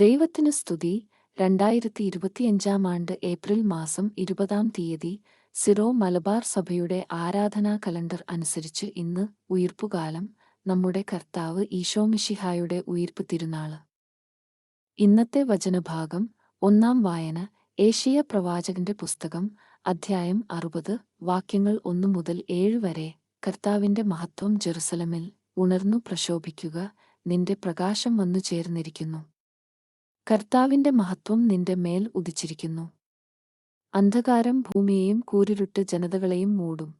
ദൈവത്തിന് സ്തുതി. രണ്ടായിരത്തി ഇരുപത്തിയഞ്ചാം ആണ്ട് ഏപ്രിൽ മാസം ഇരുപതാം തീയതി സിറോ മലബാർ സഭയുടെ ആരാധനാ കലണ്ടർ അനുസരിച്ച് ഇന്ന് ഉയിർപ്പുകാലം നമ്മുടെ കർത്താവ് ഈശോമിഷിഹായുടെ ഉയിർപ്പ് തിരുനാൾ. ഇന്നത്തെ വചനഭാഗം ഒന്നാം വായന ഏഷ്യ പ്രവാചകന്റെ പുസ്തകം അധ്യായം അറുപത് വാക്യങ്ങൾ ഒന്നു മുതൽ ഏഴ് വരെ. കർത്താവിന്റെ മഹത്വം ജെറുസലമിൽ ഉണർന്നു പ്രശോഭിക്കുക നിന്റെ പ്രകാശം വന്നു ചേർന്നിരിക്കുന്നു. കർത്താവിന്റെ മഹത്വം നിന്റെ മേൽ ഉദിച്ചിരിക്കുന്നു. അന്ധകാരം ഭൂമിയെയും കൂരിരുട്ട് ജനതകളെയും മൂടും.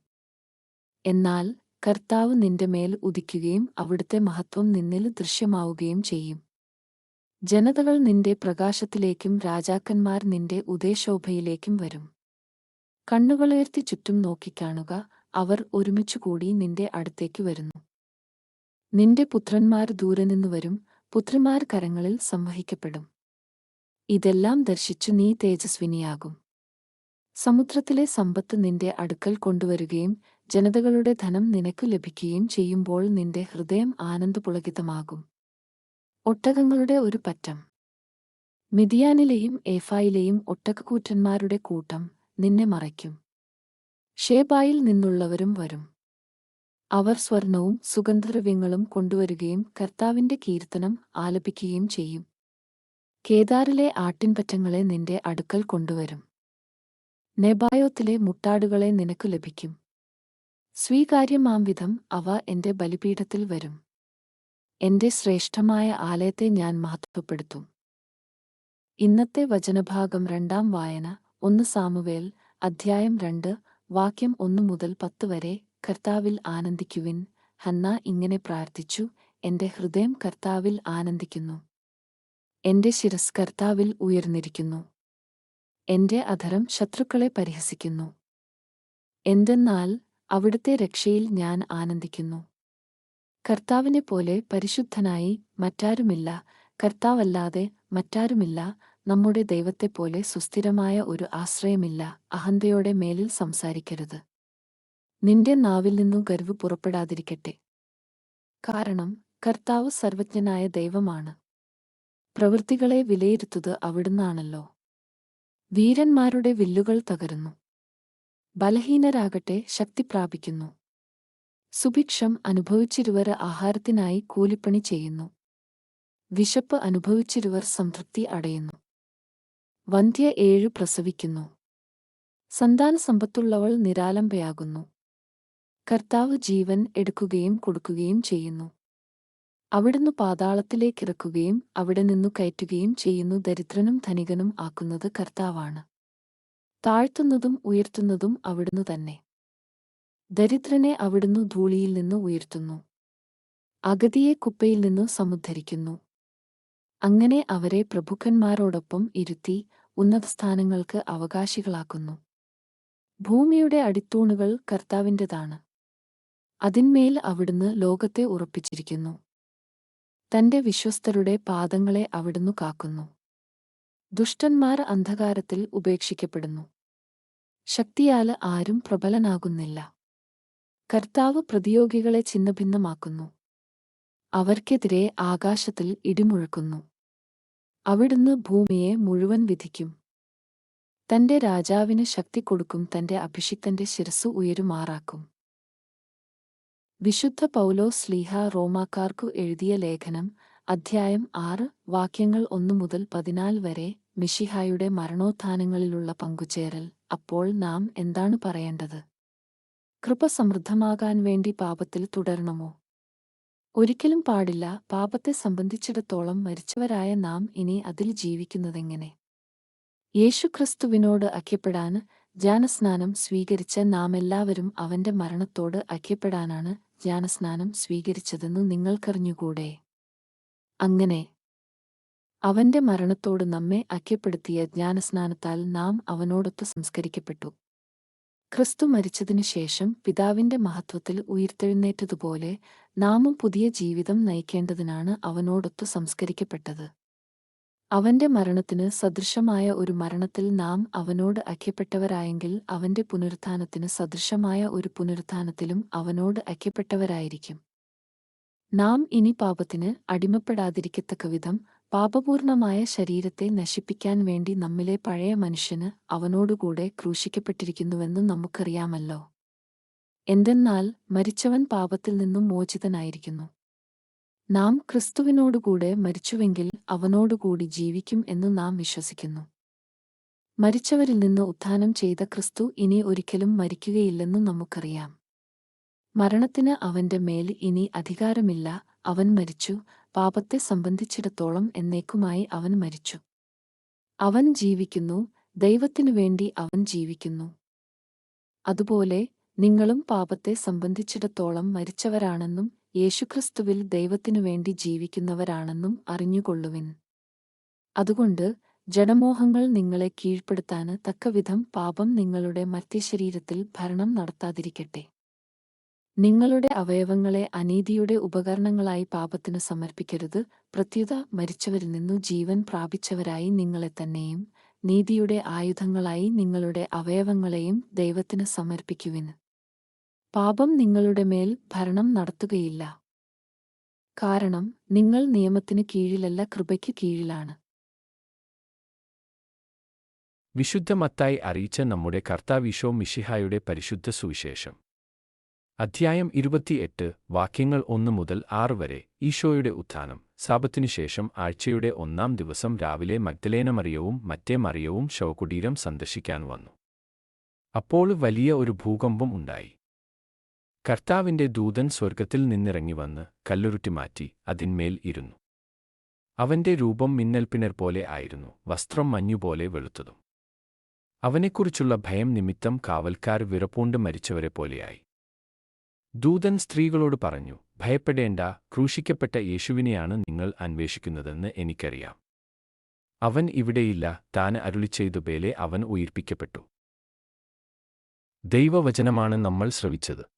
എന്നാൽ കർത്താവ് നിന്റെ മേൽ ഉദിക്കുകയും അവിടുത്തെ മഹത്വം നിന്നിൽ ദൃശ്യമാവുകയും ചെയ്യും. ജനതകൾ നിന്റെ പ്രകാശത്തിലേക്കും രാജാക്കന്മാർ നിന്റെ ഉദയശോഭയിലേക്കും വരും. കണ്ണുകളുയർത്തി ചുറ്റും നോക്കിക്കാണുക അവർ ഒരുമിച്ചുകൂടി നിന്റെ അടുത്തേക്ക് വരുന്നു. നിന്റെ പുത്രന്മാർ ദൂരെ നിന്ന് വരും പുത്രിമാർ കരങ്ങളിൽ സംവഹിക്കപ്പെടും. ഇതെല്ലാം ദർശിച്ചു നീ തേജസ്വിനിയാകും. സമുദ്രത്തിലെ സമ്പത്ത് നിന്റെ അടുക്കൽ കൊണ്ടുവരികയും ജനതകളുടെ ധനം നിനക്ക് ലഭിക്കുകയും ചെയ്യുമ്പോൾ നിന്റെ ഹൃദയം ആനന്ദപുളകിതമാകും. ഒട്ടകങ്ങളുടെ ഒരു പറ്റം. മിതിയാനിലെയും ഏഫായിലെയും ഒട്ടകക്കൂറ്റന്മാരുടെ കൂട്ടം നിന്നെ മറയ്ക്കും. ഷേബായിൽ നിന്നുള്ളവരും വരും. അവർ സ്വർണവും സുഗന്ധദ്രവ്യങ്ങളും കൊണ്ടുവരികയും കർത്താവിന്റെ കീർത്തനം ആലപിക്കുകയും ചെയ്യും. കേദാറിലെ ആട്ടിൻപറ്റങ്ങളെ നിന്റെ അടുക്കൽ കൊണ്ടുവരും. നെബായോത്തിലെ മുട്ടാടുകളെ നിനക്കു ലഭിക്കും. സ്വീകാര്യമാംവിധം അവ എന്റെ ബലിപീഠത്തിൽ വരും. എന്റെ ശ്രേഷ്ഠമായ ആലയത്തെ ഞാൻ മഹത്വപ്പെടുത്തും. ഇന്നത്തെ വചനഭാഗം രണ്ടാം വായന ഒന്ന് സാമുവേൽ അധ്യായം രണ്ട് വാക്യം ഒന്നു മുതൽ പത്ത് വരെ കർത്താവിൽ ആനന്ദിക്കുവിൻ. ഹന്ന ഇങ്ങനെ പ്രാർത്ഥിച്ചു എന്റെ ഹൃദയം കർത്താവിൽ ആനന്ദിക്കുന്നു. എന്റെ ശിരസ് കർത്താവിൽ ഉയർന്നിരിക്കുന്നു. എന്റെ അധരം ശത്രുക്കളെ പരിഹസിക്കുന്നു. എന്തെന്നാൽ അവിടുത്തെ രക്ഷയിൽ ഞാൻ ആനന്ദിക്കുന്നു. കർത്താവിനെ പോലെ പരിശുദ്ധനായി മറ്റാരുമില്ല. കർത്താവല്ലാതെ മറ്റാരുമില്ല. നമ്മുടെ ദൈവത്തെപ്പോലെ സുസ്ഥിരമായ ഒരു ആശ്രയമില്ല. അഹന്തയോടെ മേലിൽ സംസാരിക്കരുത്. നിന്റെ നാവിൽ നിന്നു ഗർവ് പുറപ്പെടാതിരിക്കട്ടെ. കാരണം കർത്താവ് സർവജ്ഞനായ ദൈവമാണ്. പ്രവൃത്തികളെ വിലയിരുത്തുന്നത് അവിടുന്നാണല്ലോ. വീരന്മാരുടെ വില്ലുകൾ തകരുന്നു. ബലഹീനരാകട്ടെ ശക്തി പ്രാപിക്കുന്നു. സുഭിക്ഷം അനുഭവിച്ചിരുവർ ആഹാരത്തിനായി കൂലിപ്പണി ചെയ്യുന്നു. വിശപ്പ് അനുഭവിച്ചിരുവർ സംതൃപ്തി അടയുന്നു. വന്ധ്യ ഏഴു പ്രസവിക്കുന്നു. സന്താന സമ്പത്തുള്ളവൾ നിരാലംബയാകുന്നു. കർത്താവ് ജീവൻ എടുക്കുകയും കൊടുക്കുകയും ചെയ്യുന്നു. അവിടുന്ന് പാതാളത്തിലേക്കിറക്കുകയും അവിടെ നിന്നു കയറ്റുകയും ചെയ്യുന്നു ദരിദ്രനും ധനികനും ആക്കുന്നത് കർത്താവാണ്. താഴ്ത്തുന്നതും ഉയർത്തുന്നതും അവിടുന്ന് തന്നെ. ദരിദ്രനെ അവിടുന്ന് ധൂളിയിൽ നിന്ന് ഉയർത്തുന്നു. അഗതിയെ കുപ്പയിൽ നിന്നു സമുദ്ധരിക്കുന്നു. അങ്ങനെ അവരെ പ്രഭുക്കന്മാരോടൊപ്പം ഇരുത്തി ഉന്നതസ്ഥാനങ്ങൾക്ക് അവകാശികളാക്കുന്നു. ഭൂമിയുടെ അടിത്തൂണുകൾ കർത്താവിന്റെതാണ്. അതിന്മേൽ അവിടുന്ന് ലോകത്തെ ഉറപ്പിച്ചിരിക്കുന്നു. തന്റെ വിശ്വസ്തരുടെ പാദങ്ങളെ അവിടുന്ന് കാക്കുന്നു. ദുഷ്ടന്മാർ അന്ധകാരത്തിൽ ഉപേക്ഷിക്കപ്പെടുന്നു. ശക്തിയാൽ ആരും പ്രബലനാകുന്നില്ല. കർത്താവ് പ്രതിയോഗികളെ ഛിന്നഭിന്നമാക്കുന്നു. അവർക്കെതിരെ ആകാശത്തിൽ ഇടിമുഴക്കുന്നു. അവിടുന്ന് ഭൂമിയെ മുഴുവൻ വിധിക്കും. തന്റെ രാജാവിന് ശക്തി കൊടുക്കും തന്റെ അഭിഷിക്തന്റെ ശിരസ് ഉയരുമാറാക്കും. വിശുദ്ധ പൗലോ സ്ലീഹ റോമാക്കാർക്കു എഴുതിയ ലേഖനം അധ്യായം ആറ് വാക്യങ്ങൾ ഒന്നു മുതൽ പതിനാല് വരെ മിഷിഹായുടെ മരണോത്ഥാനങ്ങളിലുള്ള പങ്കുചേരൽ. അപ്പോൾ നാം എന്താണ് പറയേണ്ടത്? കൃപ സമൃദ്ധമാകാൻ വേണ്ടി പാപത്തിൽ തുടരണമോ? ഒരിക്കലും പാടില്ല പാപത്തെ സംബന്ധിച്ചിടത്തോളം മരിച്ചവരായ നാം ഇനി അതിൽ ജീവിക്കുന്നതെങ്ങനെ? യേശുക്രിസ്തുവിനോട് ഐക്യപ്പെടാൻ ജ്ഞാനസ്നാനം സ്വീകരിച്ച നാമെല്ലാവരും അവന്റെ മരണത്തോട് ഐക്യപ്പെടാനാണ് ജ്ഞാനസ്നാനം സ്വീകരിച്ചതെന്ന് നിങ്ങൾക്കറിഞ്ഞുകൂടെ? അങ്ങനെ അവന്റെ മരണത്തോട് നമ്മെ ഐക്യപ്പെടുത്തിയ ജ്ഞാനസ്നാനത്താൽ നാം അവനോടൊത്ത് സംസ്കരിക്കപ്പെട്ടു. ക്രിസ്തു മരിച്ചതിനു ശേഷം പിതാവിന്റെ മഹത്വത്തിൽ ഉയർത്തെഴുന്നേറ്റതുപോലെ നാമും പുതിയ ജീവിതം നയിക്കേണ്ടതിനാണ് അവനോടൊത്തു സംസ്കരിക്കപ്പെട്ടത്. അവന്റെ മരണത്തിന് സദൃശമായ ഒരു മരണത്തിൽ നാം അവനോട് ഐക്യപ്പെട്ടവരായെങ്കിൽ അവന്റെ പുനരുത്ഥാനത്തിന് സദൃശമായ ഒരു പുനരുത്ഥാനത്തിലും അവനോട് ഐക്യപ്പെട്ടവരായിരിക്കും. നാം ഇനി പാപത്തിന് അടിമപ്പെടാതിരിക്കത്തക്കവിധം പാപപൂർണമായ ശരീരത്തെ നശിപ്പിക്കാൻ വേണ്ടി നമ്മിലെ പഴയ മനുഷ്യന് അവനോടുകൂടെ ക്രൂശിക്കപ്പെട്ടിരിക്കുന്നുവെന്ന് നമുക്കറിയാമല്ലോ. എന്തെന്നാൽ മരിച്ചവൻ പാപത്തിൽ നിന്നും മോചിതനായിരിക്കുന്നു. നാം ക്രിസ്തുവിനോടുകൂടെ മരിച്ചുവെങ്കിൽ അവനോടുകൂടി ജീവിക്കും എന്ന് നാം വിശ്വസിക്കുന്നു. മരിച്ചവരിൽ നിന്ന് ഉത്ഥാനം ചെയ്ത ക്രിസ്തു ഇനി ഒരിക്കലും മരിക്കുകയില്ലെന്ന് നമുക്കറിയാം. മരണത്തിന് അവന്റെ മേൽ ഇനി അധികാരമില്ല അവൻ മരിച്ചു പാപത്തെ സംബന്ധിച്ചിടത്തോളം എന്നേക്കുമായി അവൻ മരിച്ചു. അവൻ ജീവിക്കുന്നു ദൈവത്തിനു വേണ്ടി അവൻ ജീവിക്കുന്നു. അതുപോലെ നിങ്ങളും പാപത്തെ സംബന്ധിച്ചിടത്തോളം മരിച്ചവരാണെന്നും യേശുക്രിസ്തുവിൽ ദൈവത്തിനു വേണ്ടി ജീവിക്കുന്നവരാണെന്നും അറിഞ്ഞുകൊള്ളുവിൻ. അതുകൊണ്ട് ജഡമോഹങ്ങൾ നിങ്ങളെ കീഴ്പ്പെടുത്താന് തക്കവിധം പാപം നിങ്ങളുടെ മർത്യശരീരത്തിൽ ഭരണം നടത്താതിരിക്കട്ടെ. നിങ്ങളുടെ അവയവങ്ങളെ അനീതിയുടെ ഉപകരണങ്ങളായി പാപത്തിനു സമർപ്പിക്കരുത്. പ്രത്യുത മരിച്ചവരിൽ നിന്നു ജീവൻ പ്രാപിച്ചവരായി നിങ്ങളെ തന്നെയും നീതിയുടെ ആയുധങ്ങളായി നിങ്ങളുടെ അവയവങ്ങളെയും ദൈവത്തിന് സമർപ്പിക്കുവിന് പാപം നിങ്ങളുടെ മേൽ ഭരണം നടത്തുകയില്ല. കാരണം നിങ്ങൾ നിയമത്തിന് കീഴിലല്ല കൃപയ്ക്ക് കീഴിലാണ്. വിശുദ്ധ മത്തായി അറിയിച്ച നമ്മുടെ കർത്താവിശോ മിഷിഹായുടെ പരിശുദ്ധ സുവിശേഷം. അധ്യായം ഇരുപത്തിയെട്ട് വാക്യങ്ങൾ ഒന്ന് മുതൽ ആറ് വരെ ഈശോയുടെ ഉത്ഥാനം. സാപത്തിനുശേഷം ആഴ്ചയുടെ ഒന്നാം ദിവസം രാവിലെ മഗ്ദലേന മറിയവും മറ്റേ മറിയവും ശവകുടീരം സന്ദർശിക്കാൻ വന്നു. അപ്പോൾ വലിയ ഒരു ഭൂകമ്പം ഉണ്ടായി. കർത്താവിന്റെ ദൂതൻ സ്വർഗത്തിൽ നിന്നിറങ്ങി വന്ന് കല്ലുരുട്ടി മാറ്റി അതിന്മേൽ ഇരുന്നു. അവന്റെ രൂപം മിന്നൽപ്പിണർ പോലെ ആയിരുന്നു വസ്ത്രം മഞ്ഞുപോലെ വെളുത്തതും. അവനെക്കുറിച്ചുള്ള ഭയം നിമിത്തം കാവൽക്കാർ വിറപ്പൂണ്ട് മരിച്ചവരെ പോലെയായി. ദൂതൻ സ്ത്രീകളോട് പറഞ്ഞു ഭയപ്പെടേണ്ട ക്രൂശിക്കപ്പെട്ട യേശുവിനെയാണ് നിങ്ങൾ അന്വേഷിക്കുന്നതെന്ന് എനിക്കറിയാം. അവൻ ഇവിടെയില്ല താൻ അരുളിച്ചെയ്തുപേലെ അവൻ ഉയിർപ്പിക്കപ്പെട്ടു. ദൈവവചനമാണ് നമ്മൾ ശ്രവിച്ചത്.